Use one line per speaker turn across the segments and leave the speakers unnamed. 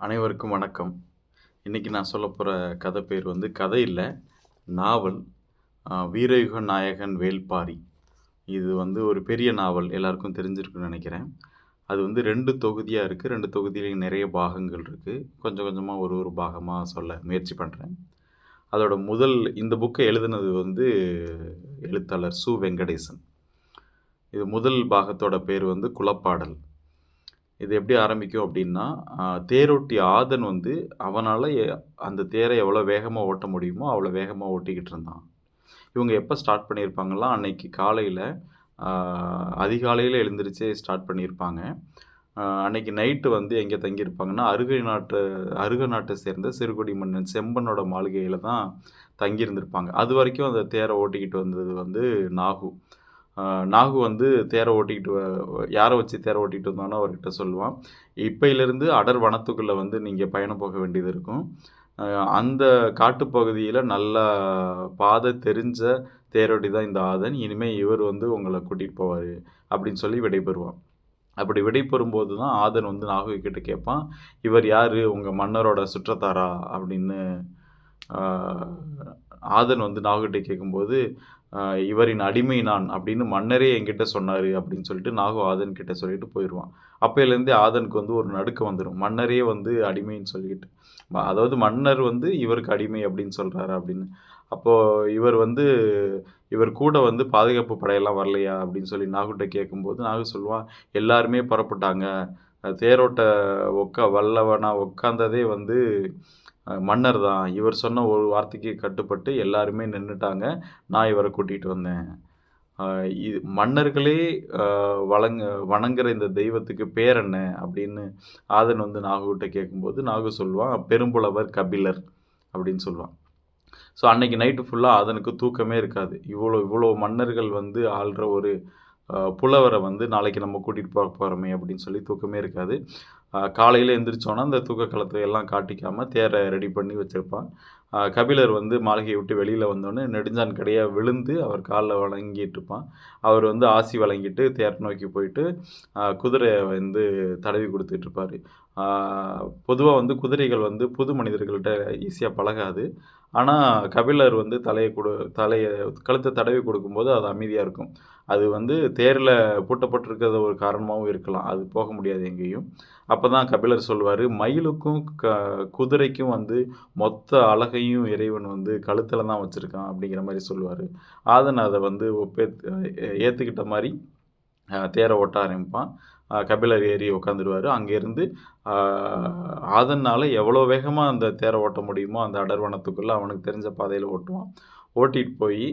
அனைவருக்கும் வணக்கம். இன்றைக்கி நான் சொல்ல போகிற கதை பேர் வந்து கதை இல்லை நாவல். வீரயுக நாயகன் வேல்பாரி. இது வந்து ஒரு பெரிய நாவல் எல்லாருக்கும் தெரிஞ்சிருக்குன்னு நினைக்கிறேன். அது வந்து ரெண்டு தொகுதியாக இருக்குது ரெண்டு தொகுதியிலையும் நிறைய பாகங்கள் இருக்குது கொஞ்சம் கொஞ்சமாக ஒரு ஒரு பாகமாக சொல்ல முயற்சி பண்ணுறேன் அதோட முதல் இந்த புக்கை எழுதினது வந்து எழுத்தாளர் சு வெங்கடேசன். இது முதல் பாகத்தோட பேர் வந்து குலப்பாடல். இது எப்படி ஆரம்பிக்கும் அப்படின்னா தேரொட்டி தேரோட்டி ஆதன் வந்து அவனால் அந்த தேரை எவ்வளோ வேகமாக ஓட்ட முடியுமோ அவ்வளோ வேகமாக ஓட்டிக்கிட்டு இருந்தான். இவங்க எப்போ ஸ்டார்ட் பண்ணியிருப்பாங்கன்னா அன்னைக்கு காலையில் அதிகாலையில் எழுந்திரிச்சே ஸ்டார்ட் பண்ணியிருப்பாங்க. அன்னைக்கு நைட்டு வந்து எங்கே தங்கியிருப்பாங்கன்னா அருகை நாட்டு அருக நாட்டை சேர்ந்த சிறுகுடி மன்னன் செம்பனோட மாளிகையில் தான் தங்கியிருந்திருப்பாங்க. அது வரைக்கும் அந்த தேரை ஓட்டிக்கிட்டு வந்தது வந்து நாகு. நாகு வந்து தேரை ஓட்டிக்கிட்டு வ- யாரை வச்சு தேரை ஓட்டிகிட்டு இருந்தானோ அவர்கிட்ட சொல்லுவான். இப்பையிலேருந்து அடர் வனத்துக்குள்ளே வந்து நீங்கள் பயணம் போக வேண்டியது இருக்கும். அந்த காட்டுப்பகுதியில் நல்ல பாதை தெரிஞ்ச தேரோட்டி தான் இந்த ஆதன். இனிமேல் இவர் வந்து உங்களை கூட்டிகிட்டு போவார் அப்படின்னு சொல்லி விடைபெறுவான். அப்படி விடைபெறும்போது தான் ஆதன் வந்து நாகு கிட்ட கேட்பான் இவர் யார்? உங்கள் மன்னரோட சுற்றத்தாரா? அப்படின்னு ஆதன் வந்து நாகுகிட்ட கேட்கும்போது இவரின் அடிமை நான் அப்படின்னு மன்னரே என்கிட்ட சொன்னார் அப்படின்னு சொல்லிட்டு நாகு ஆதன் கிட்ட சொல்லிட்டு போயிடுவான் அப்பையிலேருந்தே ஆதனுக்கு வந்து ஒரு நடுக்கம் வந்துடும் மன்னரே வந்து அடிமைன்னு சொல்லிட்டு அதாவது மன்னர் வந்து இவருக்கு அடிமை அப்படின்னு சொல்கிறாரு அப்படின்னு. அப்போது இவர் வந்து இவர் கூட வந்து பாதுகாப்பு படையெல்லாம் வரலையா அப்படின்னு சொல்லி நாகுட்ட கேட்கும்போது நாகு சொல்லுவான் எல்லாருமே புறப்பட்டாங்க. தேரோட்ட உக்கா வல்லவனா உட்காந்ததே வந்து மன்னர் தான். இவர் சொன்ன ஒரு வார்த்தைக்கு கட்டுப்பட்டு எல்லாருமே நின்றுட்டாங்க நான் இவரை கூட்டிகிட்டு வந்தேன். இது மன்னர்களே வழங்க வணங்குற இந்த தெய்வத்துக்கு பேர் என்ன அப்படின்னு ஆதன் வந்து நாகுகிட்ட கேட்கும்போது நாகு சொல்லுவான் பெரும்புலவர் கபிலர் அப்படின்னு சொல்லுவான். ஸோ அன்னைக்கு நைட்டு ஃபுல்லாக ஆதனுக்கு தூக்கமே இருக்காது. இவ்வளோ இவ்வளோ மன்னர்கள் வந்து ஆள்ற ஒரு புலவரை வந்து நாளைக்கு நம்ம கூட்டிகிட்டு போக போகிறோமே அப்படின்னு சொல்லி தூக்கமே இருக்காது. காலையில் எந்திரிச்சோன்னா அந்த தூக்க கலத்தை எல்லாம் காட்டிக்காமல் தேரை ரெடி பண்ணி வச்சுருப்பான். கபிலர் வந்து மாளிகையை விட்டு வெளியில் வந்தோடனே நெடுஞ்சான் கடையாக விழுந்து அவர் காலில் வழங்கிட்டு இருப்பான். அவர் வந்து ஆசி வழங்கிட்டு தேர் நோக்கி போயிட்டு குதிரையை வந்து தடவி கொடுத்துட்ருப்பார் பொதுவாக வந்து குதிரைகள் வந்து புது மனிதர்கள்ட்ட ஈஸியாக பழகாது. ஆனால் கபிலர் வந்து தலையை கொடு தலையை கழுத்தை தடவி கொடுக்கும்போது அது அமைதியாக இருக்கும். அது வந்து தேரில் பூட்டப்பட்டிருக்கிறத ஒரு காரணமாகவும் இருக்கலாம். அது போக முடியாது எங்கேயும். அப்போ தான் கபிலர் சொல்லுவார் மயிலுக்கும் க குதிரைக்கும் வந்து மொத்த அழகையும் இறைவன் வந்து கழுத்தில் தான் வச்சுருக்கான் அப்படிங்கிற மாதிரி சொல்லுவார். ஆதன் அதை வந்து ஒப்பே ஏற்றுக்கிட்ட மாதிரி தேரை ஓட்ட ஆரம்பிப்பான். கபிலர் ஏறி உட்காந்துருவார் அங்கேருந்து ஆதனால் எவ்வளோ வேகமாக அந்த தேரை ஓட்ட முடியுமோ அந்த அடர்வனத்துக்குள்ளே அவனுக்கு தெரிஞ்ச பாதையில் ஓட்டுவான். ஓட்டிகிட்டு போய்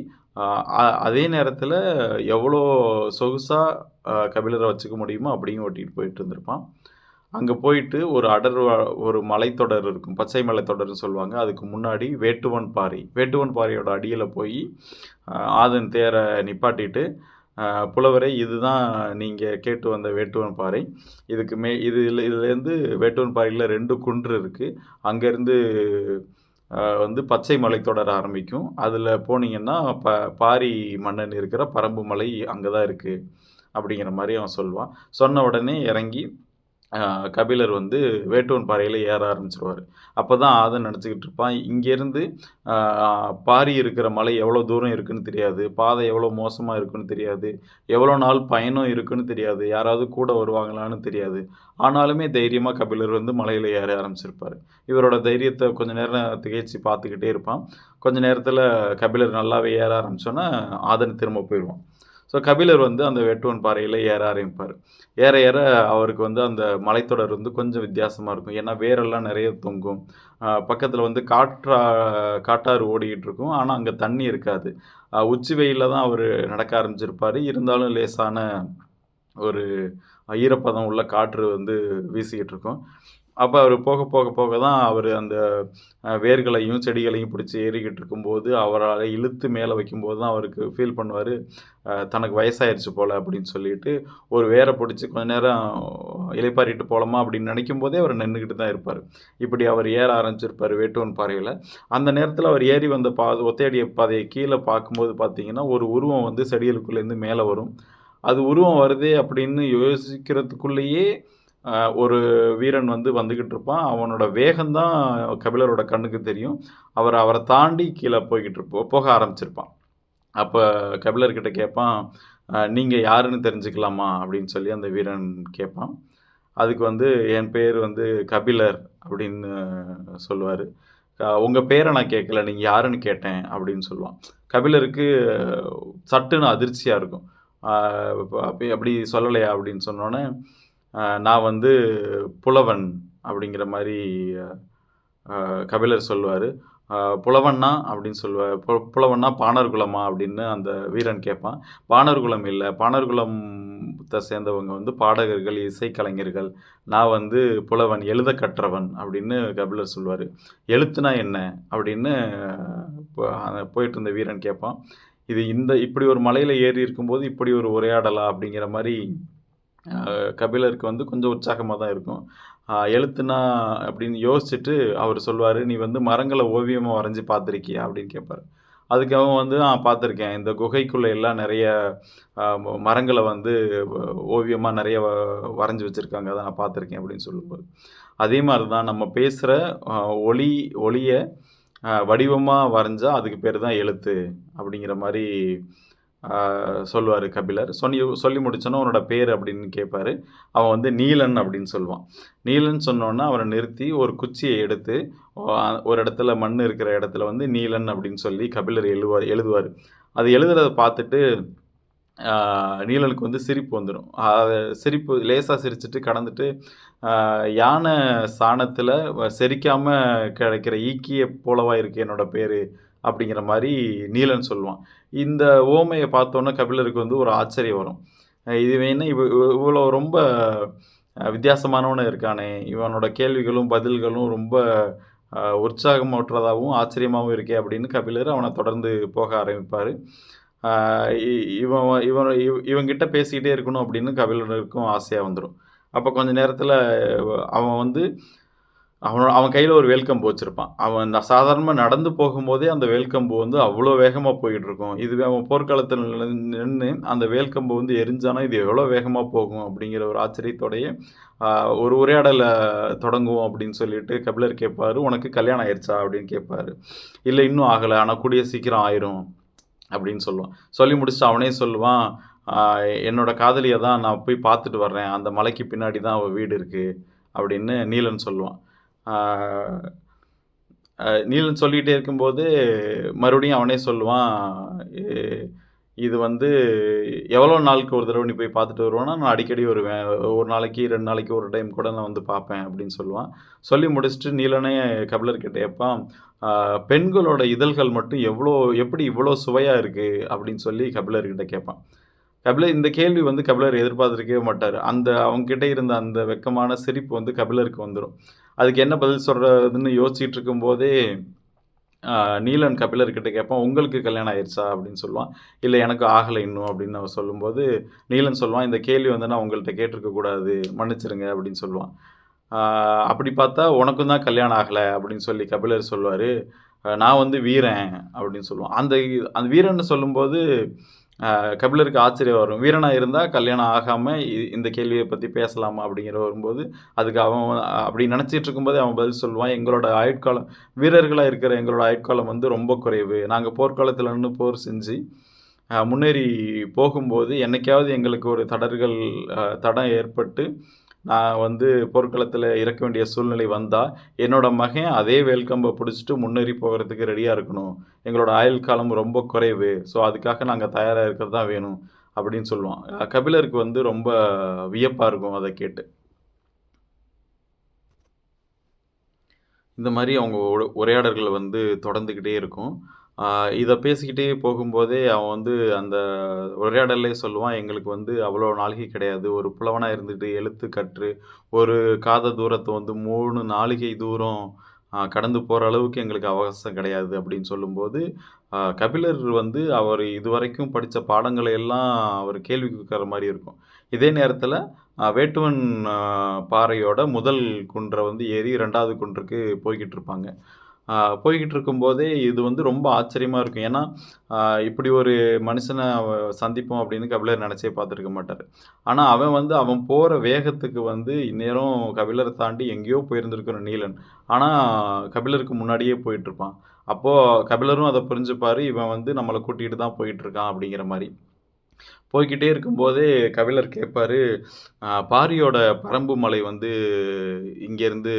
அதே நேரத்தில் எவ்வளோ சொகுசாக கபிலரை வச்சுக்க முடியுமோ அப்படியும் ஓட்டிகிட்டு போயிட்டு இருந்திருப்பான். அங்கே போயிட்டு ஒரு அடர் ஒரு மலைத்தொடர் இருக்கும். பச்சை மலைத்தொடர்னு சொல்லுவாங்க. அதுக்கு முன்னாடி வேட்டுவன் பாறை. வேட்டுவன் பாறையோட அடியில் போய் ஆதன் தேரை நிப்பாட்டிட்டு புலவரே இதுதான் நீங்கள் கேட்டு வந்த வேட்டுவன் பாறை. இதுக்கு மே இது இதுலேருந்து வேட்டுவன் பாறையில் ரெண்டு குன்று இருக்குது அங்கேருந்து வந்து பச்சை மலை தொடர ஆரம்பிக்கும். அதில் போனீங்கன்னா ப பாரி மன்னன் இருக்கிற பரம்பு மலை அங்கே தான் இருக்குது அப்படிங்கிற மாதிரி அவன் சொல்லுவான். சொன்ன உடனே இறங்கி கபிலர் வந்து வேட்டுவன் பாறையில் ஏற ஆரம்பிச்சிருவார். அப்போ தான் ஆதன் நினச்சிக்கிட்டு இருப்பான். இங்கேருந்து பாரி இருக்கிற மலை எவ்வளோ தூரம் இருக்குன்னு தெரியாது. பாதை எவ்வளோ மோசமாக இருக்குன்னு தெரியாது. எவ்வளோ நாள் பயணம் இருக்குன்னு தெரியாது. யாராவது கூட வருவாங்களான்னு தெரியாது. ஆனாலுமே தைரியமாக கபிலர் வந்து மலையில் ஏற ஆரம்பிச்சிருப்பார். இவரோட தைரியத்தை கொஞ்ச நேரம் திகைச்சு பார்த்துக்கிட்டே இருப்பான். கொஞ்ச நேரத்தில் கபிலர் நல்லாவே ஏற ஆரம்பித்தோன்னா ஆதன் திரும்ப போயிடுவான். ஸோ கபிலர் வந்து அந்த வெட்டுவன் பாறையில் ஏற ஆரம்பிப்பார். ஏற ஏற அவருக்கு வந்து அந்த மலைத்தொடர் வந்து கொஞ்சம் வித்தியாசமாக இருக்கும். ஏன்னா வேரெல்லாம் நிறைய தொங்கும். பக்கத்தில் வந்து காற்றா காட்டாறு ஓடிக்கிட்டு இருக்கும். ஆனால் அங்கே தண்ணி இருக்காது. உச்சி வெயிலில் தான் அவர் நடக்க ஆரம்பிச்சிருப்பார். இருந்தாலும் லேசான ஒரு ஈரப்பதம் உள்ள காற்று வந்து வீசிக்கிட்டு இருக்கும். அப்போ அவர் போக போக போக தான் அவர் அந்த வேர்களையும் செடிகளையும் பிடிச்சி ஏறிக்கிட்டு இருக்கும்போது அவரால் இழுத்து மேலே வைக்கும்போது தான் அவருக்கு ஃபீல் பண்ணுவார் தனக்கு வயசாயிருச்சு போல் அப்படின்னு சொல்லிட்டு ஒரு வேரை பிடிச்சி கொஞ்ச நேரம் இலைப்பாரிட்டு போகலாமா அப்படின்னு நினைக்கும் போதே அவர் நின்றுக்கிட்டு தான் இருப்பார். இப்படி அவர் ஏற ஆரம்பிச்சிருப்பார் வேட்டுவன் பாறையில். அந்த நேரத்தில் அவர் ஏறி வந்த பா ஒத்தையடிய பாதையை கீழே பார்க்கும்போது பார்த்தீங்கன்னா ஒரு உருவம் வந்து செடிகளுக்குள்ளேருந்து மேலே வரும். அது உருவம் வருதே அப்படின்னு யோசிக்கிறதுக்குள்ளேயே ஒரு வீரன் வந்து வந்துக்கிட்டு இருப்பான். அவனோட வேகம் தான் கபிலரோட கண்ணுக்கு தெரியும். அவர் அவரை தாண்டி கீழே போய்கிட்டு இருப்போ போக ஆரம்பிச்சிருப்பான். அப்போ கபிலர்கிட்ட கேட்பான், நீங்கள் யாருன்னு தெரிஞ்சுக்கலாமா?" அப்படின்னு சொல்லி அந்த வீரன் கேட்பான். அதுக்கு வந்து என் பேர் வந்து கபிலர் அப்படின்னு சொல்லுவார் உங்கள் பேரை நான் கேட்கல. நீங்கள் யாருன்னு கேட்டேன் அப்படின்னு சொல்லுவான். கபிலருக்கு சட்டுன்னு அதிர்ச்சியாக இருக்கும். அப்படி சொல்லலையா அப்படின்னு சொன்னோனே, நான் வந்து புலவன் அப்படிங்கிற மாதிரி கபிலர் சொல்லுவார் புலவன்னா அப்படின்னு சொல்லுவார் பு புலவன்னா பாணர் குலமா அப்படின்னு அந்த வீரன் கேட்பான். பாணர் குலம் இல்ல. பாணர் சேர்ந்தவங்க வந்து பாடகர்கள், இசைக்கலைஞர்கள். நான் வந்து புலவன், எழுத கற்றவன் அப்படின்னு கபிலர் சொல்லுவார் எழுத்துனா என்ன? அப்படின்னு போயிட்டு இருந்த வீரன் கேட்பான். இது இந்த இப்படி ஒரு மலையில் ஏறி இருக்கும்போது இப்படி ஒரு உரையாடலா? அப்படிங்கிற மாதிரி கபிலருக்கு வந்து கொஞ்சம் உற்சாகமாக தான் இருக்கும். எழுத்துனா அப்படின்னு யோசிச்சுட்டு அவர் சொல்லுவார் "நீ வந்து மரங்களை ஓவியமாக வரைஞ்சு பார்த்துருக்கியா?" அப்படின்னு கேட்பாரு. அதுக்கு அவன் வந்து, "ஆ பார்த்துருக்கேன். இந்த குகைக்குள்ளே எல்லாம் நிறைய மரங்களை வந்து ஓவியமாக நிறைய வ வரைஞ்சு அதை நான் பார்த்துருக்கேன்." அப்படின்னு சொல்லும்போது, அதே மாதிரி தான் நம்ம பேசுகிற ஒளி ஒளியை வடிவமாக வரைஞ்சால் அதுக்கு பேர் தான் எழுத்து அப்படிங்கிற மாதிரி சொல்லுவார் கபிலர். சொல்லி சொல்லி முடிச்சோன்னா "உன்னோட பேர் அப்படின்னு கேட்பாரு. அவன் வந்து நீலன் அப்படின்னு சொல்லுவான். நீலன் சொன்னோன்னா அவரை நிறுத்தி ஒரு குச்சியை எடுத்து ஒரு இடத்துல மண் இருக்கிற இடத்துல வந்து நீலன் அப்படின்னு சொல்லி கபிலர் எழுவா எழுதுவார் அது எழுதுறதை பார்த்துட்டு நீலனுக்கு வந்து சிரிப்பு வந்துடும் அதை சிரிப்பு லேசாக சிரிச்சுட்டு கடந்துட்டு, "யானை சாணத்தில் செரிக்காமல் கிடைக்கிற ஈக்கிய போலவா இருக்கு என்னோட பேர் அப்படிங்கிற மாதிரி நீலன் சொல்லுவான். இந்த ஓமையை பார்த்தோன்னே கபிலருக்கு வந்து ஒரு ஆச்சரியம் வரும். இது வேணா இவ் இவ்வளோ ரொம்ப வித்தியாசமானவனு இருக்கானே! இவனோட கேள்விகளும், பதில்களும் ரொம்ப உற்சாகமற்றதாகவும் ஆச்சரியமாகவும் இருக்கே! அப்படின்னு கபிலர் அவனை தொடர்ந்து போக ஆரம்பிப்பார் இ இவன் இவன் இவ் இவன்கிட்ட பேசிக்கிட்டே இருக்கணும் அப்படின்னு கபிலருக்கும் ஆசையாக வந்துடும் அப்போ கொஞ்ச நேரத்தில் அவன் வந்து அவன் அவன் கையில் ஒரு வேல்கம்பு வச்சுருப்பான் அவன் சாதாரணமாக நடந்து போகும்போதே அந்த வேல்கம்பு வந்து அவ்வளோ வேகமாக போயிட்டு இருக்கும் இதுவே அவன் போர்க்காலத்தில் நின்று அந்த வேல்கம்பு வந்து எரிஞ்சானா, இது எவ்வளோ வேகமாக போகும் அப்படிங்கிற ஒரு ஆச்சரியத்தோடயே, ஒரு உரையாடல தொடங்குவோம் அப்படின்னு சொல்லிட்டு கபிலர் கேட்பார் "உனக்கு கல்யாணம் ஆயிடுச்சா அப்படின்னு கேட்பாரு. இல்லை இன்னும் ஆகலை ஆனால் கூடிய சீக்கிரம் ஆயிரும்." அப்படின்னு சொல்லுவான். சொல்லி முடிச்சுட்டு அவனே சொல்லுவான், என்னோட காதலியை தான் நான் போய் பார்த்துட்டு வர்றேன். அந்த மலைக்கு பின்னாடி தான் அவள் வீடு இருக்குது அப்படின்னு நீலன் சொல்லுவான். நீலன் சொல்லிகிட்டே இருக்கும்போது, மறுபடியும் அவனே சொல்லுவான், இது வந்து எவ்வளோ நாளுக்கு ஒரு தடவை நீ போய் பார்த்துட்டு வருவான்னா நான் அடிக்கடி வருவேன். ஒரு நாளைக்கு, ரெண்டு நாளைக்கு ஒரு டைம் கூட நான் வந்து பார்ப்பேன்." அப்படின்னு சொல்லுவான். சொல்லி முடிச்சுட்டு நீலனே கபிலர்கிட்ட கேட்பான், பெண்களோட இதழ்கள் மட்டும் எவ்வளோ எப்படி இவ்வளோ சுவையாக இருக்குது அப்படின்னு சொல்லி கபிலர்கிட்ட கேட்பான். கபிலர் இந்த கேள்வி வந்து கபிலர் எதிர்பார்த்துருக்கவே மாட்டார் அந்த அவங்ககிட்ட இருந்த அந்த வெக்கமான சிரிப்பு வந்து கபிலருக்கு வந்துடும் அதுக்கு என்ன பதில் சொல்கிறதுன்னு யோசிச்சுட்டு இருக்கும்போதே, நீலன் கபிலர்கிட்ட கேட்பான், "உங்களுக்கு கல்யாணம் ஆயிடுச்சா அப்படின்னு சொல்லுவான். இல்லை எனக்கு ஆகலை இன்னும்." அப்படின்னு அவன் சொல்லும்போது, நீலன் சொல்லுவான், "இந்த கேள்வி வந்து நான் உங்கள்கிட்ட கேட்டிருக்கக்கூடாது மன்னிச்சிருங்க அப்படின்னு சொல்லுவான். அப்படி பார்த்தா, "உனக்கும் தான் கல்யாணம் ஆகலை அப்படின்னு சொல்லி கபிலர் சொல்லுவார் "நான் வந்து வீரன்." அப்படின்னு சொல்லுவான். அந்த அந்த வீரன்னு சொல்லும்போது, கபிலருக்கு ஆச்சரியம் வரும். வீரனாக இருந்தால் கல்யாணம் ஆகாம இ இந்த கேள்வியை பற்றி பேசலாமா? அப்படிங்கிற வரும்போது, அதுக்கு அவன் அப்படி நினச்சிட்டு இருக்கும்போதே அவன் பதில் சொல்லுவான், "எங்களோட ஆயுட்காலம் வீரர்களாக இருக்கிற எங்களோட ஆயுட்காலம் வந்து ரொம்ப குறைவு. நாங்கள் போர்க்காலத்தில் நின்று போர் செஞ்சு, முன்னேறி போகும்போது என்னைக்காவது எங்களுக்கு ஒரு தடர்கள் தடம் ஏற்பட்டு, நான் வந்து போர்க்களத்தில் இறக்க வேண்டிய சூழ்நிலை வந்தால் என்னோடய மகன் அதே வேல்கம்பை பிடிச்சிட்டு முன்னேறி போகிறதுக்கு ரெடியாக இருக்கணும். எங்களோட ஆயுள் காலம் ரொம்ப குறைவு. ஸோ அதுக்காக நாங்கள் தயாராக இருக்கிறது தான் வேணும்." அப்படின்னு சொல்லுவான். கபிலருக்கு வந்து ரொம்ப வியப்பாக இருக்கும் அதை கேட்டு. இந்த மாதிரி அவங்க உரையாடல்கள் வந்து தொடர்ந்துக்கிட்டே இருக்கும். இதை பேசிக்கிட்டே போகும்போதே அவன் வந்து அந்த உரையாடலே சொல்லுவான், "எங்களுக்கு வந்து அவ்வளோ நாளிகை கிடையாது. ஒரு புலவனாக இருந்துட்டு எழுத்து கற்று, ஒரு காத தூரத்தை வந்து மூணு நாளிகை தூரம் கடந்து போகிற அளவுக்கு எங்களுக்கு அவகாசம் கிடையாது." அப்படின்னு சொல்லும்போது, கபிலர் வந்து அவர் இதுவரைக்கும் படித்த பாடங்களை எல்லாம் அவர் கேள்வி கேட்கிற மாதிரி இருக்கும். இதே நேரத்தில் வேட்டுவன் பாறையோட முதல் குன்றை வந்து ஏறி ரெண்டாவது குன்றுக்கு போய்கிட்டு இருப்பாங்க. போய்கிட்டு இருக்கும்போதே இது வந்து ரொம்ப ஆச்சரியமாக இருக்கும். ஏன்னா, இப்படி ஒரு மனுஷனை சந்திப்போம் அப்படின்னு கபிலர் நினச்சே பார்த்துருக்க மாட்டார் ஆனால் அவன் வந்து அவன் போகிற வேகத்துக்கு வந்து இந்நேரம் கபிலரை தாண்டி எங்கேயோ போயிருந்திருக்கணும் நீலன். ஆனால் கபிலருக்கு முன்னாடியே போயிட்டுருப்பான். அப்போது கபிலரும் அதை புரிஞ்சுப்பார் இவன் வந்து நம்மளை கூட்டிகிட்டு தான் போயிட்டுருக்கான் அப்படிங்கிற மாதிரி போய்கிட்டே இருக்கும்போதே கபிலர் கேட்பாரு, "பாரியோட பரம்பு மலை வந்து இங்கேருந்து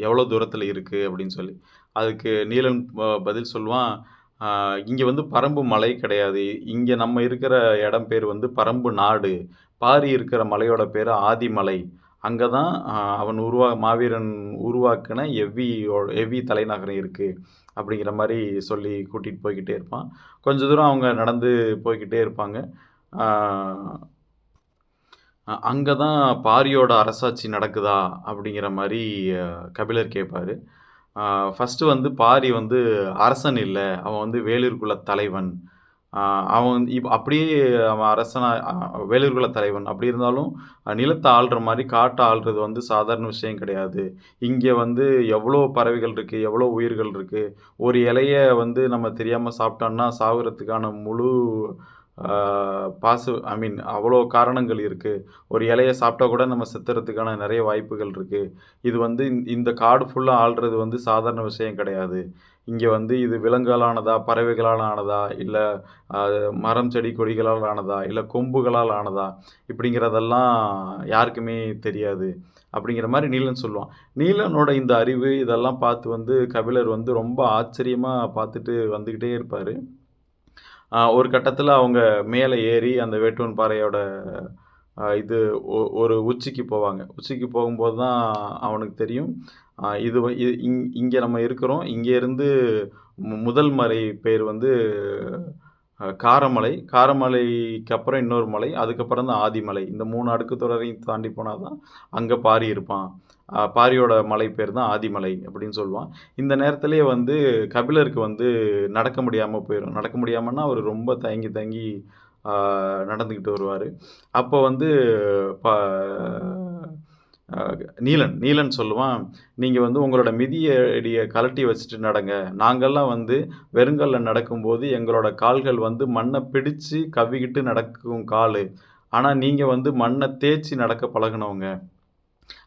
எவ்வளோ தூரத்தில் இருக்குது அப்படின்னு சொல்லி. அதுக்கு நீலன் பதில் சொல்லுவான், இங்கே வந்து பரம்பு மலை கிடையாது. இங்கே நம்ம இருக்கிற இடம் பேர் வந்து பரம்பு நாடு. பாரி இருக்கிற மலையோட பேர் ஆதிமலை. அங்கே தான் அவன் உருவா மாவீரன் உருவாக்குன எவ்வி எவ்வி தலைநகரம் இருக்குது அப்படிங்கிற மாதிரி சொல்லி கூட்டிகிட்டு போய்க்கிட்டே இருப்பான். கொஞ்ச தூரம் அவங்க நடந்து போய்கிட்டே இருப்பாங்க. அங்கே தான் பாரியோட அரசாட்சி நடக்குதா? அப்படிங்கிற மாதிரி கபிலர் கேட்பார் ஃபஸ்ட்டு வந்து பாரி வந்து அரசன் இல்லை அவன் வந்து வேலூர்குல தலைவன். அவன் இப் அப்படியே அவன் அரசனா வேலூர்குல தலைவன். அப்படி இருந்தாலும் நிலத்தை ஆள்ற மாதிரி காட்டை ஆள்றது வந்து சாதாரண விஷயம் கிடையாது. இங்கே வந்து எவ்வளோ பறவைகள் இருக்குது எவ்வளோ உயிர்கள் இருக்குது ஒரு இலைய வந்து நம்ம தெரியாமல் சாப்பிட்டோன்னா சாகுறதுக்கான முழு பாசு ஐ மீன் அவ்வளோ காரணங்கள் இருக்குது ஒரு இலையை சாப்பிட்டா கூட நம்ம செத்துறதுக்கான நிறைய வாய்ப்புகள் இருக்குது இது வந்து இந்த காடு ஃபுல்லாக ஆள்றது வந்து சாதாரண விஷயம் கிடையாது. இங்கே வந்து இது விலங்குகளானதா, பறவைகளால் ஆனதா, இல்லை மரம், செடி, கொடிகளால் ஆனதா, இல்லை கொம்புகளால் ஆனதா, இப்படிங்கிறதெல்லாம் யாருக்குமே தெரியாது. அப்படிங்கிற மாதிரி நீலன் சொல்லுவான். நீலனோட இந்த அறிவு இதெல்லாம் பார்த்து வந்து கபிலர் வந்து ரொம்ப ஆச்சரியமாக பார்த்துட்டு வந்துக்கிட்டே இருப்பார் ஒரு கட்டத்தில் அவங்க மேலே ஏறி அந்த வேட்டுவன் பாறையோட இது ஒ ஒரு உச்சிக்கு போவாங்க. உச்சிக்கு போகும்போது தான் அவனுக்கு தெரியும். இது இங்கே இங் நம்ம இருக்கிறோம். இங்கேருந்து மு முதல் மலை பேர் வந்து காரமலை. காரமலைக்கு அப்புறம் இன்னொரு மலை. அதுக்கப்புறம் தான் ஆதிமலை. இந்த மூணு அடுக்கு தொடரையும் தாண்டி போனால் தான் அங்கே பாரி இருப்பான். பாரியோட மலை பேர் தான் ஆதிமலை அப்படின்னு சொல்லுவான். இந்த நேரத்துலேயே வந்து கபிலருக்கு வந்து நடக்க முடியாமல் போயிடும் நடக்க முடியாமன்னா, அவர் ரொம்ப தயங்கி தயங்கி நடந்துக்கிட்டு வருவார் அப்போ வந்து ப நீலன் நீலன் சொல்லுவான், நீங்கள் வந்து உங்களோட மிதியடியை கழட்டி வச்சுட்டு நடங்க. நாங்கள்லாம் வந்து வெறுங்கல்ல நடக்கும்போது எங்களோட கால்கள் வந்து மண்ணை பிடிச்சு கவ்விக்கிட்டு நடக்கும் காலு. ஆனால் நீங்கள் வந்து மண்ணை தேய்ச்சி நடக்க பழகினவங்க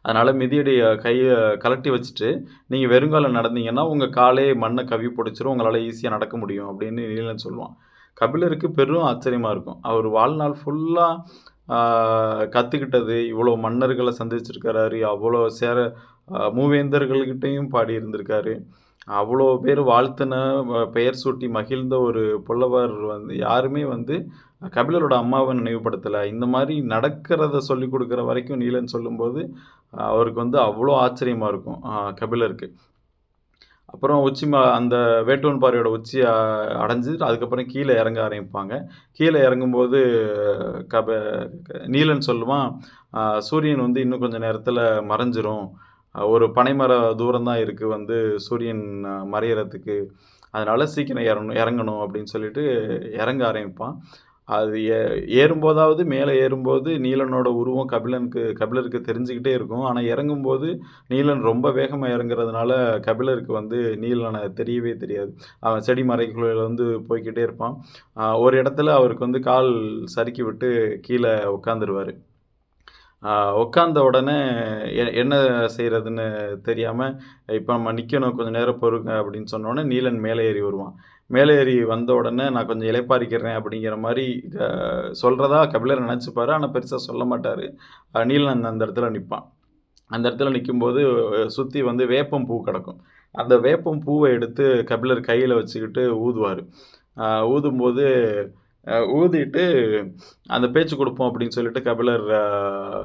அதனால் மிதியடிய கையை கழட்டி வச்சுட்டு, நீங்கள் வெறுங்கால நடந்தீங்கன்னா, உங்கள் காலே மண்ணை கவி பிடிச்சிரும் உங்களால் ஈஸியாக நடக்க முடியும்." அப்படின்னு நீலன் சொல்லுவான். கபிலருக்கு பெரும் ஆச்சரியமாக இருக்கும். அவர் வாழ்நாள் ஃபுல்லாக கற்றுக்கிட்டது இவ்வளோ மன்னர்களை சந்திச்சிருக்கிறாரு. அவ்வளோ சேர மூவேந்தர்கள்கிட்டையும் பாடி இருந்திருக்காரு அவ்வளோ பேர் வாழ்த்தின பெயர் சூட்டி மகிழ்ந்த ஒரு புலவர் வந்து யாருமே வந்து கபிலரோட அம்மாவை நினைவுபடுத்தலை இந்த மாதிரி நடக்கிறத சொல்லிக் கொடுக்குற வரைக்கும் நீலன் சொல்லும்போது, அவருக்கு வந்து அவ்வளோ ஆச்சரியமா இருக்கும். கபிலருக்கு. அப்புறம் உச்சி மா அந்த வேட்டுவன் பாறையோட உச்சியை அடைஞ்சு, அதுக்கப்புறம் கீழே இறங்க ஆரம்பிப்பாங்க. கீழே இறங்கும்போது கப நீலன் சொல்லுவான், சூரியன் வந்து இன்னும் கொஞ்சம் நேரத்தில் மறைஞ்சிரும். ஒரு பனைமர தூரம் தான் இருக்குது வந்து சூரியன் மறையறதுக்கு. அதனால் சீக்கிரம் இறங்கணும் இறங்கணும்." அப்படின்னு சொல்லிட்டு இறங்க ஆரம்பிப்பான். அது ஏ ஏறும்போதாவது மேலே ஏறும்போது நீலனோட உருவம் கபிலனுக்கு கபிலருக்கு தெரிஞ்சுக்கிட்டே இருக்கும். ஆனால் இறங்கும்போது நீலன் ரொம்ப வேகமாக இறங்குறதுனால கபிலருக்கு வந்து நீலனை தெரியவே தெரியாது. அவன் செடி மறைக்குள்ள வந்து போய்கிட்டே இருப்பான். ஒரு இடத்துல அவருக்கு வந்து கால் சறுக்கி விட்டு கீழே உட்காந்துருவார் உட்காந்த உடனே எ என்ன செய்கிறதுன்னு தெரியாமல் இப்போ நம்ம நிற்கணும் கொஞ்சம் நேரம் பொறுங்க." அப்படின்னு சொன்னோடனே நீலன் மேலே ஏறி வருவான். மேலே ஏறி வந்த உடனே, "நான் கொஞ்சம் இளைப்பாறிக்கிறேன்." அப்படிங்கிற மாதிரி சொல்கிறதா கபிலர் நினச்சிப்பார் ஆனால் பெருசாக சொல்ல மாட்டார் நீலன் அந்த இடத்துல நிற்பான் அந்த இடத்துல நிற்கும்போது சுற்றி வந்து வேப்பம் பூ கிடக்கும். அந்த வேப்பம் பூவை எடுத்து கபிலர் கையில் வச்சுக்கிட்டு ஊதுவார் ஊதும்போது ஊதிட்டு அந்த பேச்சு கொடுப்போம் அப்படின்னு சொல்லிட்டு கபிலர்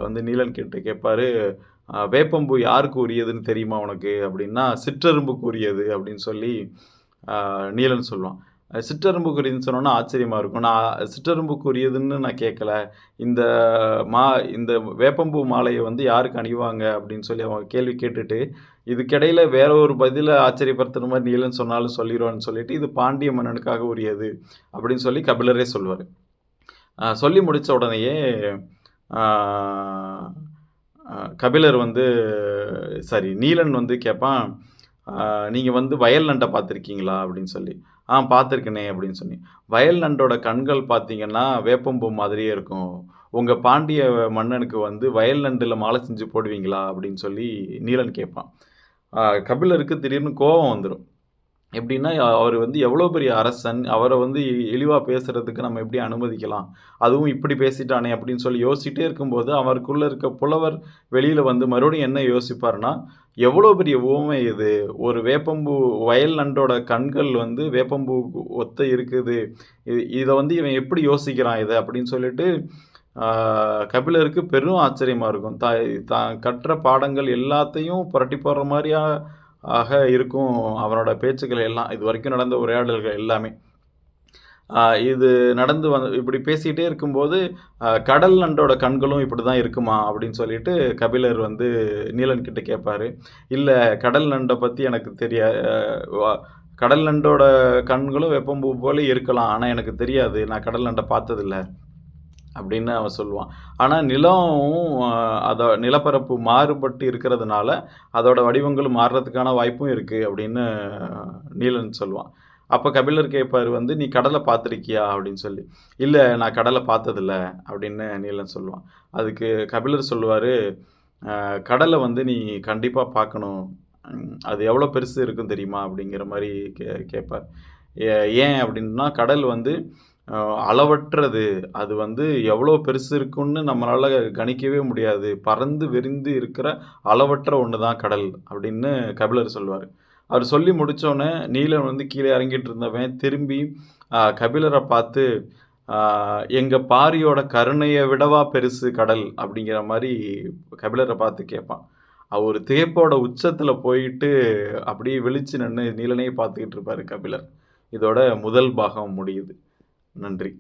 வந்து நீலன் கிட்ட கேட்பாரு, வேப்பம்பு யாருக்கு உரியதுன்னு தெரியுமா உனக்கு?" அப்படின்னா, "சிற்றெரும்புக்கு உரியது." அப்படின்னு சொல்லி நீலன் சொல்லுவான். சிற்றரும்புக்குரியதுன்னு உரியதுன்னு ஆச்சரியமாக இருக்கும். நான் சிற்றரும்புக்குரியதுன்னு நான் கேட்கல. இந்த மா இந்த வேப்பம்பூ மாலையை வந்து யாருக்கு அணிவாங்க? அப்படின்னு சொல்லி அவங்க கேள்வி கேட்டுட்டு, இதுக்கிடையில் வேற ஒரு பதிலை ஆச்சரியப்படுத்துற மாதிரி நீலன் சொன்னாலும் சொல்லிருவான்னு சொல்லிட்டு, "இது பாண்டிய மன்னனுக்காக உரியது." அப்படின்னு சொல்லி கபிலரே சொல்லுவார் சொல்லி முடித்த உடனேயே கபிலர் வந்து சாரி நீலன் வந்து கேட்பான், நீங்கள் வந்து வயல் நண்டை பார்த்துருக்கீங்களா? அப்படின்னு சொல்லி. ஆ பார்த்துருக்கேனே அப்படின்னு சொன்னி வயல் நண்டோட கண்கள் பார்த்தீங்கன்னா வேப்பம்பூ மாதிரியே இருக்கும். உங்கள் பாண்டிய மன்னனுக்கு வந்து வயல் நண்டில் மாலை செஞ்சு போடுவீங்களா? அப்படின்னு சொல்லி நீலன் கேட்பான். கபிலருக்கு திடீர்னு கோபம் வந்துடும் எப்படின்னா அவர் வந்து எவ்வளோ பெரிய அரசன் அவரை வந்து இழிவாக பேசுகிறதுக்கு நம்ம எப்படி அனுமதிக்கலாம்? அதுவும் இப்படி பேசிட்டானே அப்படின்னு சொல்லி யோசிச்சுட்டே இருக்கும்போது அவருக்குள்ளே இருக்க புலவர் வெளியில் வந்து மறுபடியும் என்ன யோசிப்பார்னா எவ்வளோ பெரிய ஊமை இது? ஒரு வேப்பம்பூ வயல் நண்டோட கண்கள் வந்து வேப்பம்பூ ஒத்த இருக்குது. இது இதை வந்து இவன் எப்படி யோசிக்கிறான் இதை? அப்படின்னு சொல்லிட்டு கபிலருக்கு பெரும் ஆச்சரியமாக இருக்கும். தா தான் கற்ற பாடங்கள் எல்லாத்தையும் புரட்டி போடுற மாதிரியாக ஆக இருக்கும் அவனோட பேச்சுக்கள் எல்லாம் இது வரைக்கும் நடந்த உரையாடல்கள் எல்லாமே. இது நடந்து வந்து இப்படி பேசிகிட்டே இருக்கும்போது கடல் நண்டோட கண்களும் இப்படி தான் இருக்குமா அப்படின்னு சொல்லிட்டு கபிலர் வந்து நீலன் கிட்ட கேட்பாரு இல்லை கடல் நண்டை பற்றி எனக்கு தெரிய கடல் நண்டோட கண்களும் வெப்பம்பூ போல இருக்கலாம் ஆனால் எனக்கு தெரியாது நான் கடல் நண்டை பார்த்ததில்ல. அப்படின்னு அவன் சொல்லுவான். ஆனால் நிலமும் அதோ நிலப்பரப்பு மாறுபட்டு இருக்கிறதுனால அதோட வடிவங்களும் மாறுறதுக்கான வாய்ப்பும் இருக்குது அப்படின்னு நீலன் சொல்லுவான். அப்போ கபிலர் கேட்பார் வந்து நீ கடலை பார்த்துருக்கியா? அப்படின்னு சொல்லி. இல்லை நான் கடலை பார்த்ததில்ல அப்படின்னு நீலன் சொல்லுவான். அதுக்கு கபிலர் சொல்லுவார் கடலை வந்து நீ கண்டிப்பாக பார்க்கணும். அது எவ்வளோ பெருசு இருக்கும் தெரியுமா? அப்படிங்கிற மாதிரி கே கேட்பார் ஏ- ஏன் அப்படின்னா கடல் வந்து அளவற்றது. அது வந்து எவ்வளோ பெருசு இருக்குன்னு நம்மளால் கணிக்கவே முடியாது. பறந்து விரிந்து இருக்கிற அளவற்ற ஒன்று தான் கடல் அப்படின்னு கபிலர் சொல்லுவார். அவர் சொல்லி முடித்தோடனே நீலன் வந்து கீழே இறங்கிட்டு இருந்தவன் திரும்பி கபிலரை பார்த்து எங்கள் பாரியோட கருணையை விடவா பெருசு கடல் அப்படிங்கிற மாதிரி கபிலரை பார்த்து கேட்பான். அவர் திகைப்போட உச்சத்தில் போயிட்டு அப்படியே விழிச்சு நின்று நீலனையே பார்த்துக்கிட்டு இருப்பார் கபிலர். இதோட முதல் பாகம் முடியுது. நன்றி.